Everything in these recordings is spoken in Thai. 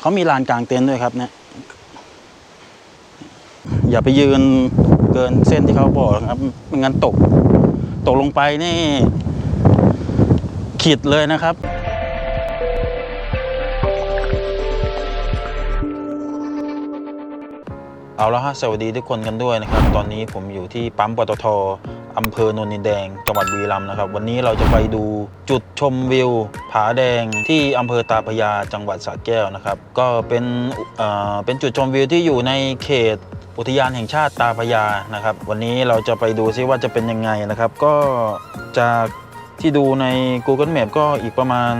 เขามีลานกลางเต็นท์ด้วยครับเนี่ยอย่าไปยืนเกินเส้นที่เขาบอกนะครับไม่งั้นตก ตกลงไปนี่ ขีดเลยนะครับเอาละฮะสวัสดีทุกคนกันด้วยนะครับ ตอนนี้ผมอยู่ที่ปั๊มปตท อำเภอโนนดินแดง จังหวัดบุรีรัมย์นะครับ วันนี้เราจะไปดูจุดชมวิว ผาแดงที่อำเภอตาพยาจังหวัดสระแก้วนะครับ ก็เป็นเอ่อเป็นจุดชมวิวที่อยู่ในเขตอุทยานแห่งชาติตาพยานะครับ วันนี้เราจะไปดูซิว่าจะเป็นยังไงนะครับ ก็จากที่ดูใน Google Map ก็อีกประมาณ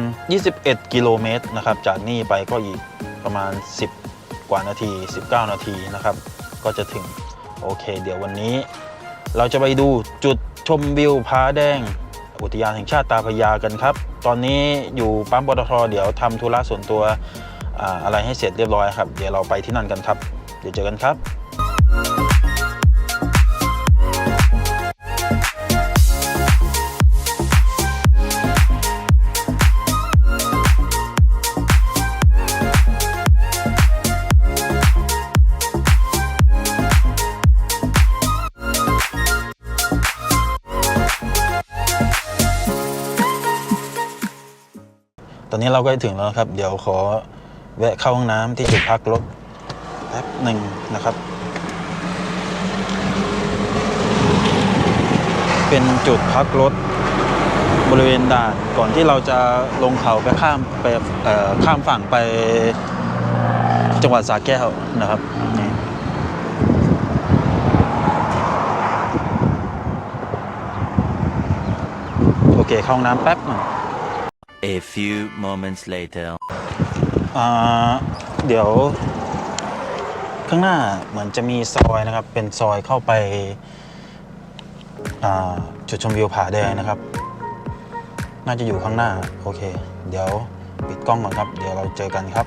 21 กิโลเมตรนะครับ จากนี่ไปก็อีกประมาณ 10 กว่านาที 19 นาทีนะครับ ก็จะถึง โอเค เดี๋ยววันนี้ เราจะไปดูจุดชมวิวผาแดง อุทยานแห่งชาติตาพยากันครับ ตอนนี้อยู่ปั๊มปตทเดี๋ยวทำธุระส่วนตัวอะไรให้เสร็จเรียบร้อยครับ เดี๋ยวเราไปที่นั่นกันครับ เดี๋ยวเจอกันครับ ตอนนี้เราก็ถึงแล้วครับ เดี๋ยวขอแวะเข้าห้องน้ำที่จุดพักรถแป๊บหนึ่งนะครับ เป็นจุดพักรถบริเวณด่านก่อนที่เราจะลงเขาไปข้ามไปข้ามฝั่งไปจังหวัดสระแก้วนะครับโอเคเข้าห้องน้ำแป๊บหนึ่ง A few moments later. อ่าเดี๋ยว ข้างหน้าเหมือนจะมีซอยนะครับ เป็นซอยเข้าไปอ่าจุดชมวิวผาแดงนะครับ น่าจะอยู่ข้างหน้า โอเค เดี๋ยวปิดกล้องก่อนครับ เดี๋ยวเราเจอกันครับ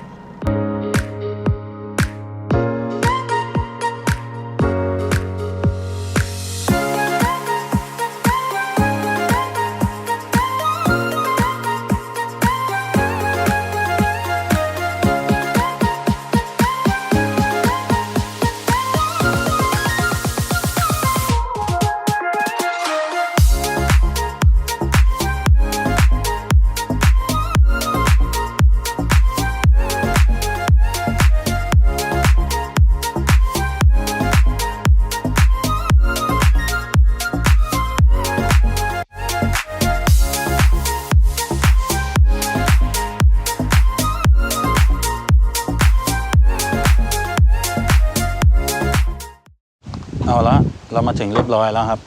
เรามาถึงเรียบร้อยแล้วครับ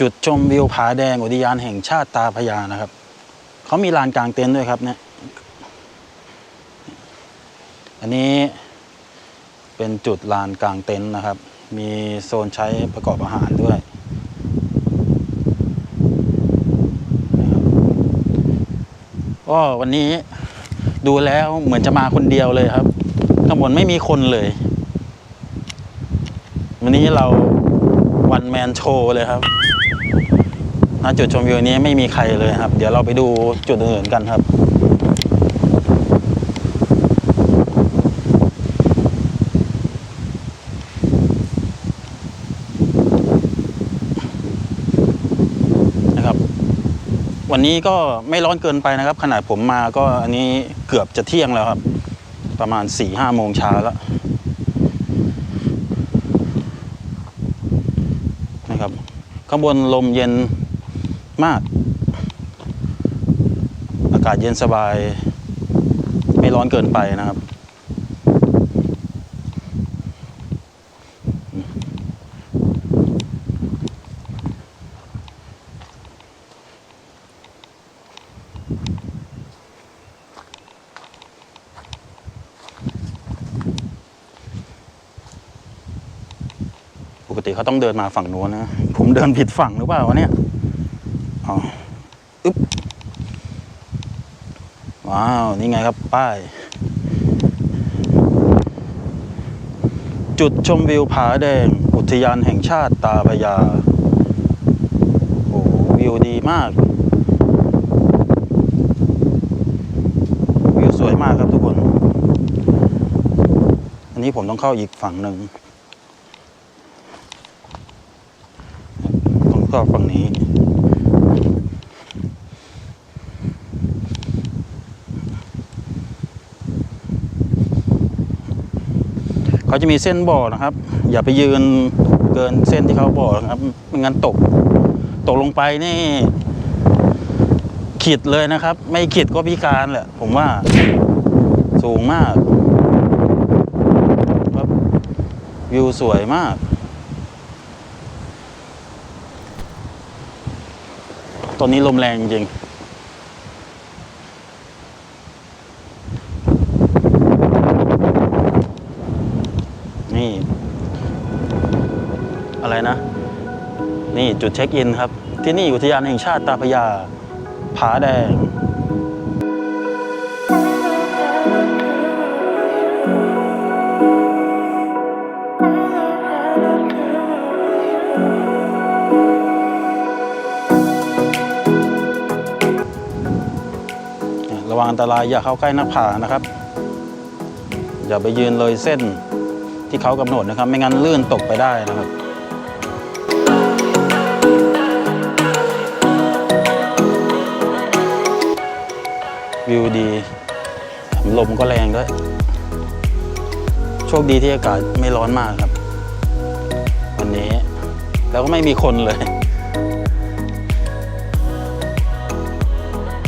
จุดชมวิวผาแดงอุทยานแห่งชาติตาพยานะครับเขามีลานกลางเต็นท์ด้วยครับเนี่ยอันนี้เป็นจุดลานกลางเต็นท์นะครับ มีโซนใช้ประกอบอาหารด้วยก็วันนี้ดูแล้วเหมือนจะมาคนเดียวเลยครับข้างบนไม่มีคนเลย วันนี้เราวันแมนโชว์เลยครับณจุดชมวิวนี้ไม่มีใครเลยครับ เดี๋ยวเราไปดูจุดอื่นๆกันครับ นะครับ วันนี้ก็ไม่ร้อนเกินไปนะครับ ขนาดผมมาก็อันนี้เกือบจะเที่ยงแล้วครับ ประมาณ4ี่ห้าโมงเช้าแล้ว นะครับ ข้างบนลมเย็นมาก อากาศเย็นสบาย ไม่ร้อนเกินไปนะครับ ปกติเขาต้องเดินมาฝั่งนู้นนะ ผมเดินผิดฝั่งหรือเปล่าวะเนี่ยอ๋ออึ๊บว้าว นี่ไงครับ ป้าย จุดชมวิวผาแดง อุทยานแห่งชาติตาพยา โอ้วิวดีมาก วิวสวยมากครับทุกคน อันนี้ผมต้องเข้าอีกฝั่งหนึ่ง ต้องเขาฝั่งนี้ เขาจะมีเส้นบ่อนะครับ อย่าไปยืนเกินเส้นที่เขาบอกนะครับไม่งั้นตก ตกลงไปนี่ขีดเลยนะครับ ไม่ขีดก็พิการแหละผมว่าสูงมากวิวสวยมาก ตอนนี้ลมแรงจริงนี่ อะไรนะ นี่จุดเช็คอินครับ ที่นี่อุทยานแห่งชาติตาพยา ผาแดง ระวังอันตรายอย่าเข้าใกล้หน้าผานะครับ อย่าไปยืนเลยเส้นที่เขากำหนดนะครับ ไม่งั้นลื่นตกไปได้นะครับวิวดีลมก็แรงด้วย โชคดีที่อากาศไม่ร้อนมากครับ วันนี้ แล้วก็ไม่มีคนเลย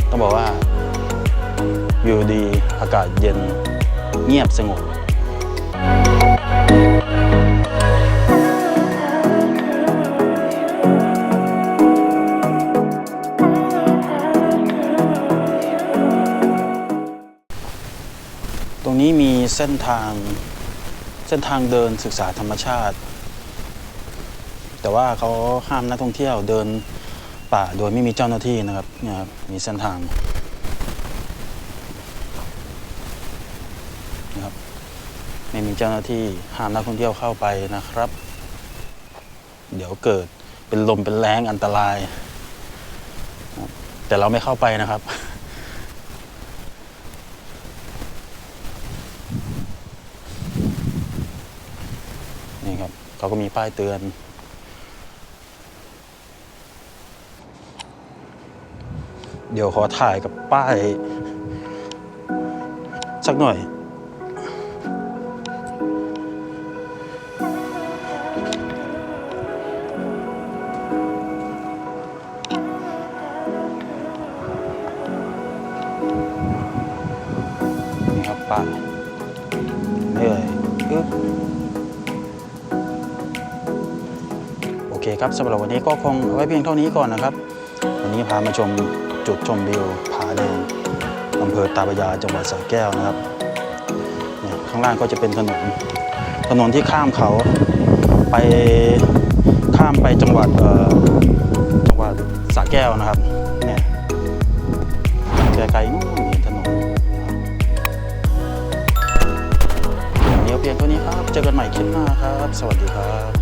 ต้องบอกว่า วิวดีอากาศเย็นเงียบสงบตรงนี้มีเส้นทางเส้นทางเดินศึกษาธรรมชาติ แต่ว่าเขาห้ามนักท่องเที่ยวเดินป่าโดยไม่มีเจ้าหน้าที่นะครับนี่ครับมีเส้นทาง นะครับ ไม่มีเจ้าหน้าที่ห้ามนักท่องเที่ยวเข้าไปนะครับ เดี๋ยวเกิดเป็นลมเป็นแรงอันตราย แต่เราไม่เข้าไปนะครับนี่ครับเขาก็มีป้ายเตือนเดี๋ยวขอถ่ายกับป้าย สักหน่อย คครับสำหรับวันนี้ก็คงเอาไว้เพียงเท่านี้ก่อนนะครับ วันนี้พามาชมจุดชมวิวผาแดงอำเภอตาพระยาจังหวัดสระแก้วนะครับเนี่ยข้างล่างก็จะเป็นถนนถนนที่ข้ามเขาไปข้ามไปจังหวัดจังหวัดสระแก้วนะครับเนี่ยไกลๆนู่นเห็นถนนวันนี้เอาเพียงเท่านี้ครับ เจอกันใหม่คลิปหน้าครับ สวัสดีครับ